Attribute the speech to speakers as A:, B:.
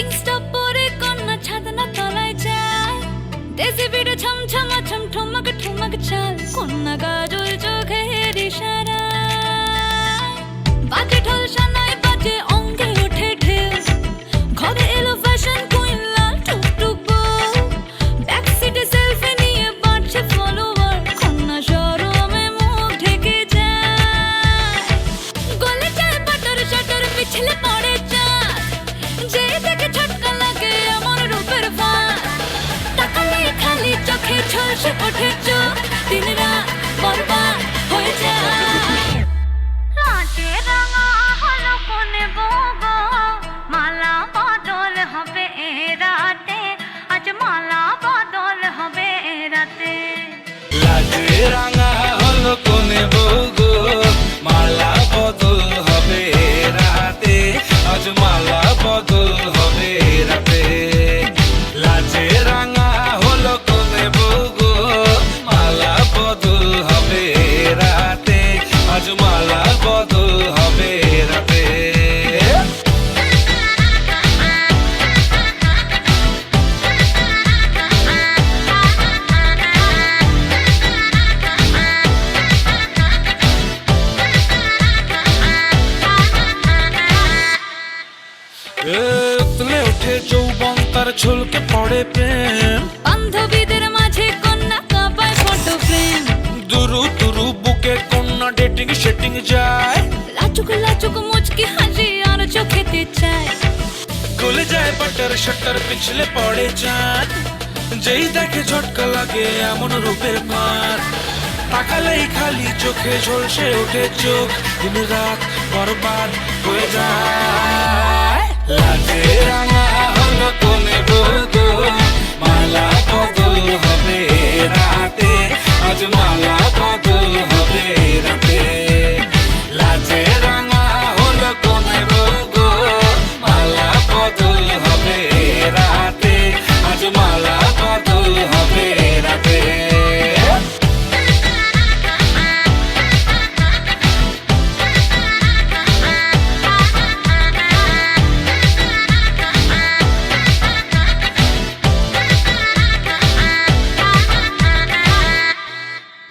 A: জিন্সটা পরে কন্যা ছাদনা তলায় যায়। দেশে বিড়ে ছমছমা ছম ঠমক ঠমক চাল কন্যা গাজল ঝলসে ওঠে
B: উতলে ওঠে যৌবন তার ছলকে পড়ে প্রেম
A: বান্ধবীদের মাঝে কন্যা কাঁপায় ফটো ফ্রেম
B: দুরু দুরু বুকে কন্যা ডেটিং সেটিং যায়।
A: লাচুক লাচুক মুচকি হাসি আর চোখেতে চায়।
B: গলে যায় বাটার শাটার পিছলে পড়ে চাঁদ। যেই দেখে ঝটকা লাগে এমন রূপের মার। তাকালেই খালি চোখে ঝলসে ওঠে চোখ। দিন রাত বরবাদ হয়ে যায়।